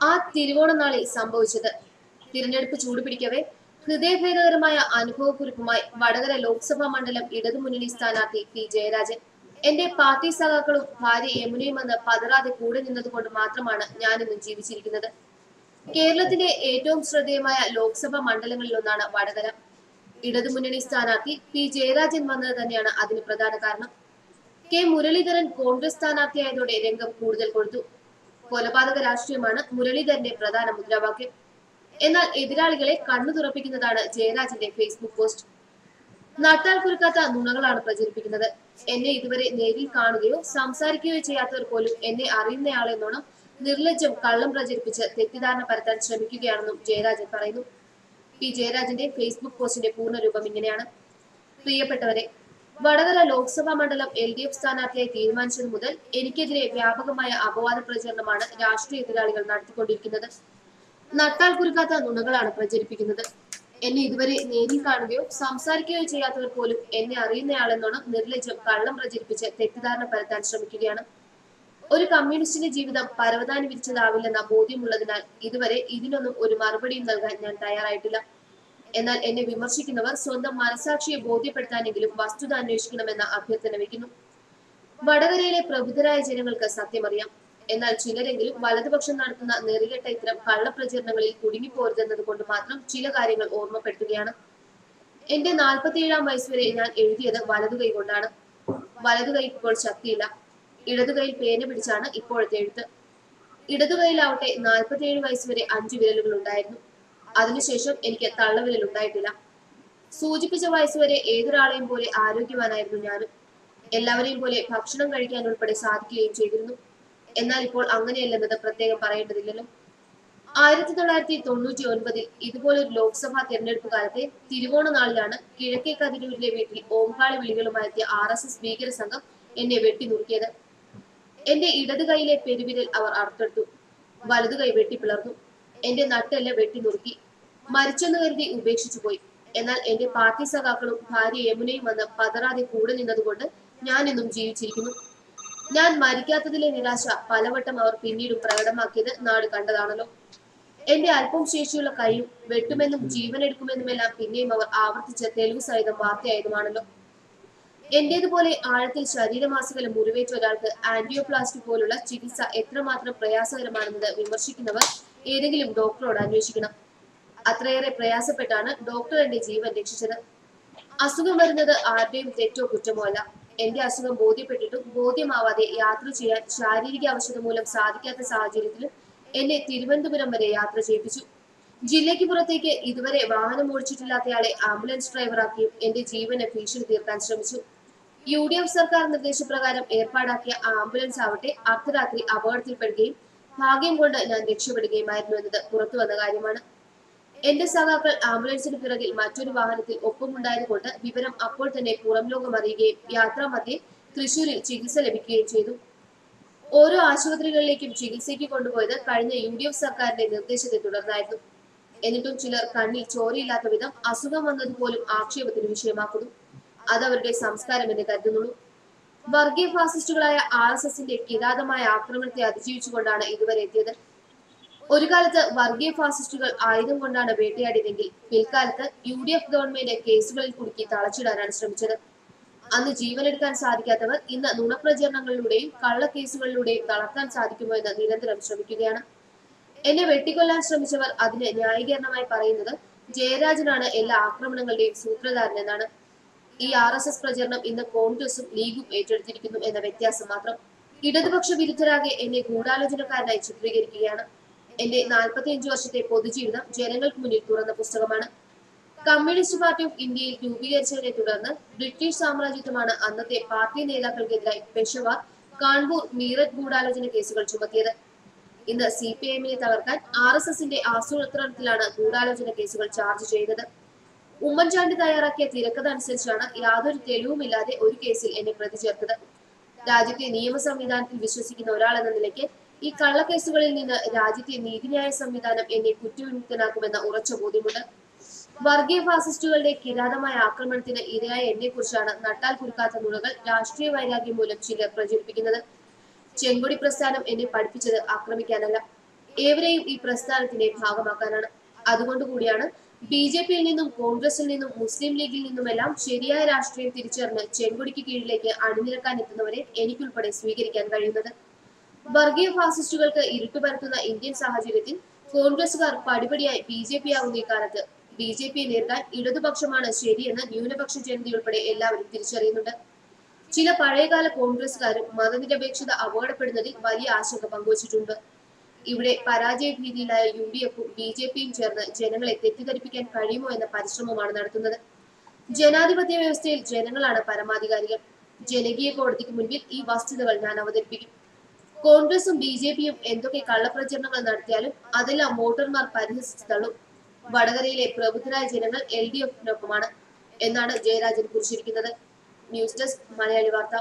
ആ തിരുവോണ തിരുവോണനാളിൽ സംഭവിച്ചത്. തിരഞ്ഞെടുപ്പ് ചൂടുപിടിക്കവേ ഹൃദയഭേദകരമായ അനുഭവക്കുറിപ്പുമായി വടകര ലോക്സഭാ മണ്ഡലം ഇടതുമുന്നണി സ്ഥാനാർത്ഥി പി. ജയരാജൻ എന്റെ പാർട്ടി സഖാക്കളും ഭാര്യ യമുനയും വന്ന് പതറാതെ കൂടെ നിന്നതുകൊണ്ട് മാത്രമാണ് ഞാനിന്ന് ജീവിച്ചിരിക്കുന്നത്. കേരളത്തിലെ ഏറ്റവും ശ്രദ്ധേയമായ ലോക്സഭാ മണ്ഡലങ്ങളിലൊന്നാണ് വടകര. ഇടതുമുന്നണി സ്ഥാനാർത്ഥി പി. ജയരാജൻ വന്നത് തന്നെയാണ് അതിന് പ്രധാന കാരണം. കെ. മുരളീധരൻ കോൺഗ്രസ് സ്ഥാനാർത്ഥിയായതോടെ രംഗം കൂടുതൽ കൊടുത്തു കൊലപാതക രാഷ്ട്രീയമാണ് മുരളീധരന്റെ പ്രധാന മുദ്രാവാക്യം. എന്നാൽ എതിരാളികളെ കണ്ണു തുറപ്പിക്കുന്നതാണ് ജയരാജന്റെ ഫേസ്ബുക്ക് പോസ്റ്റ് നട്ടാൽ കുറുക്കാത്ത നുണകളാണ് പ്രചരിപ്പിക്കുന്നത്. എന്നെ ഇതുവരെ നേരിൽ കാണുകയോ സംസാരിക്കുകയോ ചെയ്യാത്തവർ പോലും എന്നെ അറിയുന്നയാളെന്നോണം നിർലജ്ജം കള്ളം പ്രചരിപ്പിച്ച് തെറ്റിദ്ധാരണ പരത്താൻ ശ്രമിക്കുകയാണെന്നും ജയരാജൻ പറയുന്നു. പി ജയരാജന്റെ ഫേസ്ബുക്ക് പോസ്റ്റിന്റെ പൂർണരൂപം ഇങ്ങനെയാണ്. പ്രിയപ്പെട്ടവരെ വടകര ലോക്സഭാ മണ്ഡലം എൽ ഡി എഫ് സ്ഥാനാർത്ഥിയായി തീരുമാനിച്ചത് മുതൽ എനിക്കെതിരെ വ്യാപകമായ അപവാദ പ്രചരണമാണ് രാഷ്ട്രീയ എതിരാളികൾ നടത്തിക്കൊണ്ടിരിക്കുന്നത്. നട്ടാൽ കുരുക്കാത്ത നുണകളാണ് പ്രചരിപ്പിക്കുന്നത്. എന്നെ ഇതുവരെ നേരിൽ കാണുകയോ സംസാരിക്കുകയോ ചെയ്യാത്തവർ പോലും എന്നെ അറിയുന്നയാളെന്നോണം നിർലജ്ജം കള്ളം പ്രചരിപ്പിച്ച് തെറ്റിദ്ധാരണ പരത്താൻ ശ്രമിക്കുകയാണ്. ഒരു കമ്മ്യൂണിസ്റ്റിന്റെ ജീവിതം പരവതാനി വിരിച്ചതാവില്ലെന്ന ബോധ്യമുള്ളതിനാൽ ഇതുവരെ ഇതിനൊന്നും ഒരു മറുപടിയും നൽകാൻ ഞാൻ തയ്യാറായിട്ടില്ല. എന്നാൽ എന്നെ വിമർശിക്കുന്നവർ സ്വന്തം മനസാക്ഷിയെ ബോധ്യപ്പെടുത്താനെങ്കിലും വസ്തുത അന്വേഷിക്കണമെന്ന അഭ്യർത്ഥന വയ്ക്കുന്നു. വടകരയിലെ പ്രബുദ്ധരായ ജനങ്ങൾക്ക് സത്യമറിയാം. എന്നാൽ ചിലരെങ്കിലും വലതുപക്ഷം നടത്തുന്ന നെറികെട്ട ഇത്തരം കള്ളപ്രചരണങ്ങളിൽ കുടുങ്ങിപ്പോരുതെന്നത് കൊണ്ട് മാത്രം ചില കാര്യങ്ങൾ ഓർമ്മപ്പെടുത്തുകയാണ്. എന്റെ നാൽപ്പത്തിയേഴാം വയസ്സുവരെ ഞാൻ എഴുതിയത് വലതുകൈ കൊണ്ടാണ്. വലതുകൈ ഇപ്പോൾ ശക്തിയില്ല. ഇടതുകൈയിൽ പേന പിടിച്ചാണ് ഇപ്പോഴത്തെ എഴുത്ത്. ഇടതുകൈയിലാവട്ടെ നാൽപ്പത്തിയേഴ് വയസ്സുവരെ അഞ്ചു വിരലുകൾ ഉണ്ടായിരുന്നു. അതിനുശേഷം എനിക്ക് തള്ളവിരൽ ഉണ്ടായിട്ടില്ല. സൂചിപ്പിച്ച വയസ്സുവരെ ഏതൊരാളെയും പോലെ ആരോഗ്യവാനായിരുന്നു ഞാനും. എല്ലാവരെയും പോലെ ഭക്ഷണം കഴിക്കാൻ ഉൾപ്പെടെ സാധിക്കുകയും ചെയ്തിരുന്നു. എന്നാൽ ഇപ്പോൾ അങ്ങനെയല്ലെന്നത് പ്രത്യേകം പറയേണ്ടതില്ലല്ലോ. ആയിരത്തി തൊള്ളായിരത്തി തൊണ്ണൂറ്റി ഒൻപതിൽ ഇതുപോലൊരു ലോക്സഭാ തെരഞ്ഞെടുപ്പ് കാലത്തെ തിരുവോണ നാളിലാണ് കിഴക്കേ കതിരൂരിലെ വീട്ടിൽ ഓംകാളി വിളികളുമായെത്തിയ ആർ എസ് എസ് ഭീകര സംഘം എന്നെ വെട്ടിനുറുക്കിയത് എന്റെ ഇടത് കൈയിലെ പെരുവിരൽ അവർ അറുത്തെടുത്തു. വലതു കൈ വെട്ടിപ്പിളർന്നു. എന്റെ നട്ടെല്ല് വെട്ടിനുറുക്കി മരിച്ചെന്ന് കരുതി ഉപേക്ഷിച്ചു പോയി. എന്നാൽ എന്റെ പാർട്ടി സഖാക്കളും ഭാര്യ യമുനയും വന്ന് പതറാതെ കൂടെ നിന്നതുകൊണ്ട് ഞാൻ ഇന്നും ജീവിച്ചിരിക്കുന്നു. ഞാൻ മരിക്കാത്തതിലെ നിരാശ പലവട്ടം അവർ പിന്നീടും പ്രകടമാക്കിയത് നാട് കണ്ടതാണല്ലോ. എന്റെ അല്പം ശേഷിയുള്ള കൈയും വെട്ടുമെന്നും ജീവനെടുക്കുമെന്നുമെല്ലാം പിന്നെയും അവർ ആവർത്തിച്ച തെളിവ് സഹിതം വാർത്തയായതുമാണല്ലോ. എന്റേതുപോലെ ആഴത്തിൽ ശരീരമാസകല മുറിവേറ്റ ഒരാൾക്ക് ആന്റിയോപ്ലാസ്റ്റി പോലുള്ള ചികിത്സ എത്രമാത്രം പ്രയാസകരമാണെന്ന് വിമർശിക്കുന്നവർ ഏതെങ്കിലും ഡോക്ടറോട് അന്വേഷിക്കണം. അത്രയേറെ പ്രയാസപ്പെട്ടാണ് ഡോക്ടർ എന്റെ ജീവൻ രക്ഷിച്ചത്. അസുഖം വരുന്നത് ആരുടെയും തെറ്റോ കുറ്റമോ അല്ല. എന്റെ അസുഖം ബോധ്യപ്പെട്ടിട്ടും ബോധ്യമാവാതെ യാത്ര ചെയ്യാൻ ശാരീരിക ആവശ്യത മൂലം സാധിക്കാത്ത സാഹചര്യത്തിൽ എന്നെ തിരുവനന്തപുരം വരെ യാത്ര ചെയ്യിപ്പിച്ചു. ജില്ലയ്ക്ക് പുറത്തേക്ക് ഇതുവരെ വാഹനം ഓടിച്ചിട്ടില്ലാത്തയാളെ ആംബുലൻസ് ഡ്രൈവറാക്കിയും എന്റെ ജീവന് ഭീഷണി തീർക്കാൻ ശ്രമിച്ചു. യു ഡി എഫ് സർക്കാർ നിർദ്ദേശപ്രകാരം ഏർപ്പാടാക്കിയ ആംബുലൻസ് ആവട്ടെ അർദ്ധരാത്രി അപകടത്തിൽപ്പെടുകയും ഭാഗ്യം കൊണ്ട് ഞാൻ രക്ഷപ്പെടുകയുമായിരുന്നു എന്നത് പുറത്തു വന്ന കാര്യമാണ്. എന്റെ സഖാക്കൾ ആംബുലൻസിന് പിറകിൽ മറ്റൊരു വാഹനത്തിൽ ഒപ്പമുണ്ടായതുകൊണ്ട് വിവരം അപ്പോൾ തന്നെ പുറം ലോകം അറിയുകയും യാത്രാമധ്യേ തൃശൂരിൽ ചികിത്സ ലഭിക്കുകയും ചെയ്തു. ഓരോ ആശുപത്രികളിലേക്കും ചികിത്സയ്ക്ക് കൊണ്ടുപോയത് കഴിഞ്ഞ യു ഡി എഫ് സർക്കാരിന്റെ നിർദ്ദേശത്തെ തുടർന്നായിരുന്നു. എന്നിട്ടും ചിലർ കണ്ണിൽ ചോരയില്ലാത്ത വിധം അസുഖം വന്നതുപോലും ആക്ഷേപത്തിന് വിഷയമാക്കുന്നു. അത് അവരുടെ സംസ്കാരം എന്ന് കരുതുന്നുള്ളൂ. വർഗീയ ഫാസിസ്റ്റുകളായ ആർ എസ് എസിന്റെ കിരാതമായ ആക്രമണത്തെ അതിജീവിച്ചുകൊണ്ടാണ് ഇതുവരെ എത്തിയത്. ഒരു കാലത്ത് വർഗീയ ഫാസിസ്റ്റുകൾ ആയുധം കൊണ്ടാണ് വേട്ടയാടിയതെങ്കിൽ പിൽക്കാലത്ത് യു ഡി എഫ് ഗവൺമെന്റ് കേസുകളിൽ കുടുക്കി തളച്ചിടാനാണ് ശ്രമിച്ചത്. അന്ന് ജീവനെടുക്കാൻ സാധിക്കാത്തവർ ഇന്ന് നുണപ്രചരണങ്ങളിലൂടെയും കള്ളക്കേസുകളിലൂടെയും തളർത്താൻ സാധിക്കുമോ എന്ന് നിരന്തരം ശ്രമിക്കുകയാണ്. എന്നെ വെട്ടിക്കൊല്ലാൻ ശ്രമിച്ചവർ അതിന് ന്യായീകരണമായി പറയുന്നത് ജയരാജനാണ് എല്ലാ ആക്രമണങ്ങളുടെയും സൂത്രധാരൻ എന്നാണ്. ഈ ആർ എസ് എസ് പ്രചരണം ഇന്ന് കോൺഗ്രസും ലീഗും ഏറ്റെടുത്തിരിക്കുന്നു എന്ന വ്യത്യാസം മാത്രം ഇടതുപക്ഷ വിരുദ്ധരാകെ എന്നെ ഗൂഢാലോചനക്കാരനായി ചിത്രീകരിക്കുകയാണ്. എന്റെ നാൽപ്പത്തിയഞ്ചു വർഷത്തെ പൊതുജീവിതം ജനങ്ങൾക്ക് മുന്നിൽ തുറന്ന പുസ്തകമാണ്. കമ്മ്യൂണിസ്റ്റ് പാർട്ടി ഓഫ് ഇന്ത്യയിൽ രൂപീകരിച്ചതിനെ തുടർന്ന് ബ്രിട്ടീഷ് സാമ്രാജ്യത്വമാണ് അന്നത്തെ പാർട്ടി നേതാക്കൾക്കെതിരായി പെഷവാർ കാൺപൂർ മീററ്റ് ഗൂഢാലോചന കേസുകൾ ചുമത്തിയത്. ഇന്ന് സി പി എമ്മിനെ തകർക്കാൻ ആർ എസ് എസിന്റെ ആസൂത്രണത്തിലാണ് ഗൂഢാലോചന കേസുകൾ ചാർജ് ചെയ്തത്. ഉമ്മൻചാണ്ടി തയ്യാറാക്കിയ തിരക്കഥ അനുസരിച്ചാണ് യാതൊരു തെളിവുമില്ലാതെ ഒരു കേസിൽ എന്നെ പ്രതി ചേർത്തത്. രാജ്യത്തെ നിയമ സംവിധാനത്തിൽ വിശ്വസിക്കുന്ന ഒരാൾ എന്ന നിലയ്ക്ക് ഈ കള്ളക്കേസുകളിൽ നിന്ന് രാജ്യത്തെ നീതിന്യായ സംവിധാനം എന്നെ കുറ്റവിമുക്തനാക്കുമെന്ന ഉറച്ച ബോധ്യമുണ്ട്. വർഗീയ ഫാസിസ്റ്റുകളുടെ കിരാതമായ ആക്രമണത്തിന് ഇരയായ എന്നെ കുറിച്ചാണ് നട്ടാൽ കുരുക്കാത്ത നുണകൾ രാഷ്ട്രീയ വൈരാഗ്യം മൂലം ചിലർ പ്രചരിപ്പിക്കുന്നത്. ചെങ്കൊടി പ്രസ്ഥാനം എന്നെ പഠിപ്പിച്ചത് ആക്രമിക്കാനല്ല. ഏവരെയും ഈ പ്രസ്ഥാനത്തിന്റെ ഭാഗമാക്കാനാണ്. അതുകൊണ്ട് കൂടിയാണ് ബി ജെ പിയിൽ നിന്നും കോൺഗ്രസിൽ നിന്നും മുസ്ലിം ലീഗിൽ നിന്നുമെല്ലാം ശരിയായ രാഷ്ട്രീയം തിരിച്ചറിഞ്ഞ് ചെങ്കൊടിക്ക് കീഴിലേക്ക് അണിനിരക്കാൻ എത്തുന്നവരെ എനിക്കുൾപ്പെടെ സ്വീകരിക്കാൻ കഴിയുന്നത്. വർഗീയ ഫാസിസ്റ്റുകൾക്ക് ഇരുട്ടുപരത്തുന്ന ഇന്ത്യൻ സാഹചര്യത്തിൽ കോൺഗ്രസുകാർ പടിപടിയായി ബി ജെ പി ആകുന്ന ഇക്കാലത്ത് ബി ജെ പിയെ നേരിടാൻ ഇടതുപക്ഷമാണ് ശരിയെന്ന് ന്യൂനപക്ഷ ജനതയുൾപ്പെടെ എല്ലാവരും തിരിച്ചറിയുന്നുണ്ട്. ചില പഴയകാല കോൺഗ്രസുകാരും മതനിരപേക്ഷത അപകടപ്പെടുന്നതിൽ വലിയ ആശങ്ക പങ്കുവച്ചിട്ടുണ്ട്. ഇവിടെ പരാജയ ഭീതിയിലായ യു ഡി എഫും ബി ജെ പിയും ചേർന്ന് ജനങ്ങളെ തെറ്റിദ്ധരിപ്പിക്കാൻ കഴിയുമോ എന്ന പരിശ്രമമാണ് നടത്തുന്നത്. ജനാധിപത്യ വ്യവസ്ഥയിൽ ജനങ്ങളാണ് പരമാധികാരികൾ. ജനകീയ കോടതിക്ക് മുൻപിൽ ഈ വസ്തുതകൾ ഞാൻ അവതരിപ്പിക്കും. കോൺഗ്രസും ബി ജെ പിയും എന്തൊക്കെ കള്ളപ്രചരണങ്ങൾ നടത്തിയാലും അതെല്ലാം വോട്ടർമാർ പരിഹസിച്ചു തള്ളും. വടകരയിലെ പ്രബുദ്ധരായ ജനങ്ങൾ എൽ ഡി എഫിനൊപ്പമാണ് എന്നാണ് Jayarajan കുറിച്ചിരിക്കുന്നത്. News desk Malayali Vartha.